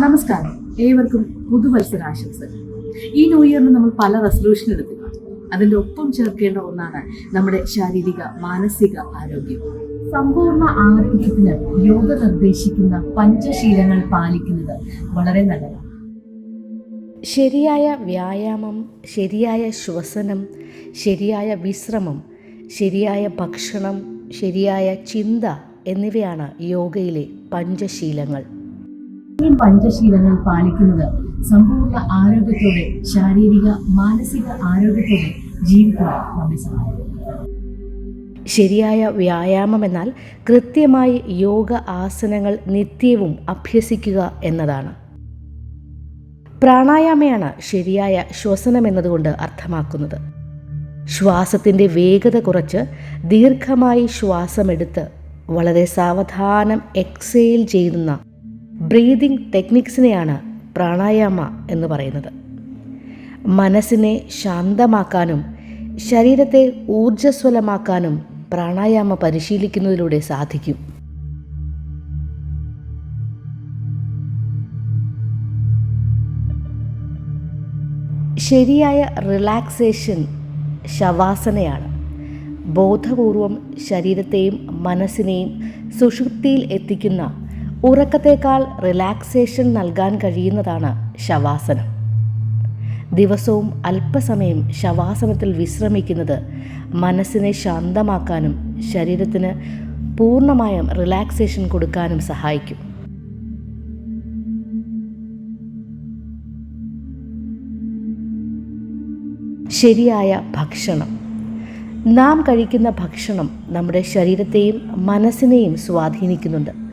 നമസ്കാരം. ഏവർക്കും പുതുവത്സര ആശംസകൾ ഈ ന്യൂ ഇയറിന് നമ്മൾ പല റെസൊല്യൂഷൻ എടുക്കുക അതിന്റെ ഒപ്പം ചേർക്കേണ്ട ഒന്നാണ് നമ്മുടെ ശാരീരിക മാനസിക ആരോഗ്യം. സമ്പൂർണ ആരോഗ്യത്തിന് യോഗ നിർദ്ദേശിക്കുന്ന പഞ്ചശീലങ്ങൾ പാലിക്കുന്നത് വളരെ നല്ലതാണ്. ശരിയായ വ്യായാമം ശരിയായ ശ്വസനം ശരിയായ വിശ്രമം ശരിയായ ഭക്ഷണം ശരിയായ ചിന്ത എന്നിവയാണ് യോഗയിലെ പഞ്ചശീലങ്ങൾ. ഈ പഞ്ചശീലങ്ങൾ പാലിക്കുന്നത് സമ്പൂർണ ആരോഗ്യത്തോടെ ശാരീരിക മാനസിക ആരോഗ്യത്തോടെ ജീവിക്കാൻ നമ്മെ സഹായിക്കും. ശരിയായ വ്യായാമം എന്നാൽ കൃത്യമായി യോഗ ആസനങ്ങൾ നിത്യവും അഭ്യസിക്കുക എന്നതാണ്. പ്രാണായാമയാണ് ശരിയായ ശ്വസനം എന്നതുകൊണ്ട് അർത്ഥമാക്കുന്നത്. ശ്വാസത്തിന്റെ വേഗത കുറച്ച് ദീർഘമായി ശ്വാസമെടുത്ത് വളരെ സാവധാനം എക്സെയിൽ ചെയ്യുന്ന ബ്രീതിംഗ് ടെക്നിക്സിനെയാണ് പ്രാണായാമ എന്ന് പറയുന്നത്. മനസ്സിനെ ശാന്തമാക്കാനും ശരീരത്തെ ഊർജസ്വലമാക്കാനും പ്രാണായാമ പരിശീലിക്കുന്നതിലൂടെ സാധിക്കും. ശരിയായ റിലാക്സേഷൻ ശവാസനയാണ്. ബോധപൂർവം ശരീരത്തെയും മനസ്സിനെയും സുഷുപ്തിയിൽ എത്തിക്കുന്ന ഉറക്കത്തേക്കാൾ റിലാക്സേഷൻ നൽകാൻ കഴിയുന്നതാണ് ശവാസനം. ദിവസവും അല്പസമയം ശവാസനത്തിൽ വിശ്രമിക്കുന്നത് മനസ്സിനെ ശാന്തമാക്കാനും ശരീരത്തിന് പൂർണമായും റിലാക്സേഷൻ കൊടുക്കാനും സഹായിക്കും. ശരിയായ ഭക്ഷണം. നാം കഴിക്കുന്ന ഭക്ഷണം നമ്മുടെ ശരീരത്തെയും മനസ്സിനെയും സ്വാധീനിക്കുന്നുണ്ട്.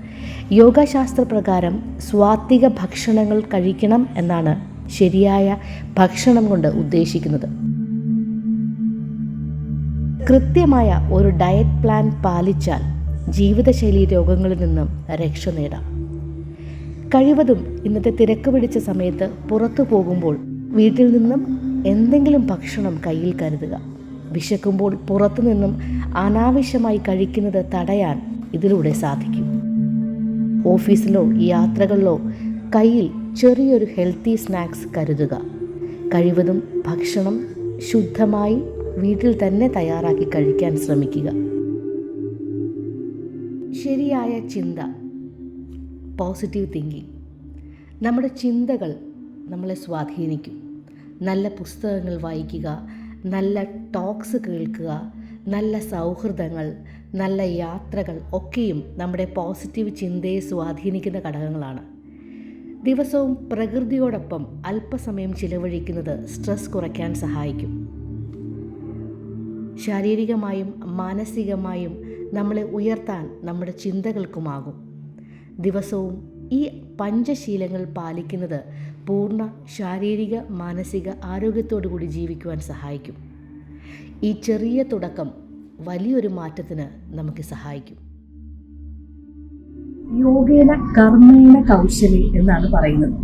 യോഗശാസ്ത്ര പ്രകാരം സ്വാത്വിക ഭക്ഷണങ്ങൾ കഴിക്കണം എന്നാണ് ശരിയായ ഭക്ഷണം കൊണ്ട് ഉദ്ദേശിക്കുന്നത്. കൃത്യമായ ഒരു ഡയറ്റ് പ്ലാൻ പാലിച്ചാൽ ജീവിതശൈലി രോഗങ്ങളിൽ നിന്നും രക്ഷ നേടാം. കഴിവതും ഇന്നത്തെ തിരക്ക് പിടിച്ച സമയത്ത് പുറത്തു പോകുമ്പോൾ വീട്ടിൽ നിന്നും എന്തെങ്കിലും ഭക്ഷണം കയ്യിൽ കരുതുക. വിശക്കുമ്പോൾ പുറത്തു നിന്നും അനാവശ്യമായി കഴിക്കുന്നത് തടയാൻ ഇതിലൂടെ സാധിക്കും. ഓഫീസിലോ യാത്രകളിലോ കയ്യിൽ ചെറിയൊരു ഹെൽത്തി സ്നാക്സ് കരുതുക. കഴിവതും ഭക്ഷണം ശുദ്ധമായി വീട്ടിൽ തന്നെ തയ്യാറാക്കി കഴിക്കാൻ ശ്രമിക്കുക. ശരിയായ ചിന്ത. Positive thinking. നമ്മുടെ ചിന്തകൾ നമ്മളെ സ്വാധീനിക്കും. നല്ല പുസ്തകങ്ങൾ വായിക്കുക നല്ല ടോക്സ് കേൾക്കുക നല്ല സൗഹൃദങ്ങൾ നല്ല യാത്രകൾ ഒക്കെയും നമ്മുടെ പോസിറ്റീവ് ചിന്തയെ സ്വാധീനിക്കുന്ന ഘടകങ്ങളാണ്. ദിവസവും പ്രകൃതിയോടൊപ്പം അല്പസമയം ചിലവഴിക്കുന്നത് സ്ട്രെസ് കുറയ്ക്കാൻ സഹായിക്കും. ശാരീരികമായും മാനസികമായും നമ്മളെ ഉയർത്താൻ നമ്മുടെ ചിന്തകൾക്കുമാകും. ദിവസവും ഈ പഞ്ചശീലങ്ങൾ പാലിക്കുന്നത് പൂർണ ശാരീരിക മാനസിക ആരോഗ്യത്തോടു കൂടി ജീവിക്കുവാൻ സഹായിക്കും. ഈ ചെറിയ തുടക്കം വലിയൊരു മാറ്റത്തിന് നമുക്ക് സഹായിക്കും. യോഗേന കർമ്മേണ കൗശലി എന്നാണ് പറയുന്നത്.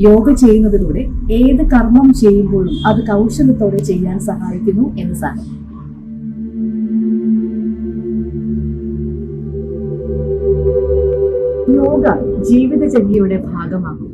യോഗ ചെയ്യുന്നതിലൂടെ ഏത് കർമ്മം ചെയ്യുമ്പോഴും അത് കൗശലത്തോടെ ചെയ്യാൻ സഹായിക്കുന്നു എന്ന് സാരം. യോഗ ജീവിതചര്യയുടെ ഭാഗമാക്കുക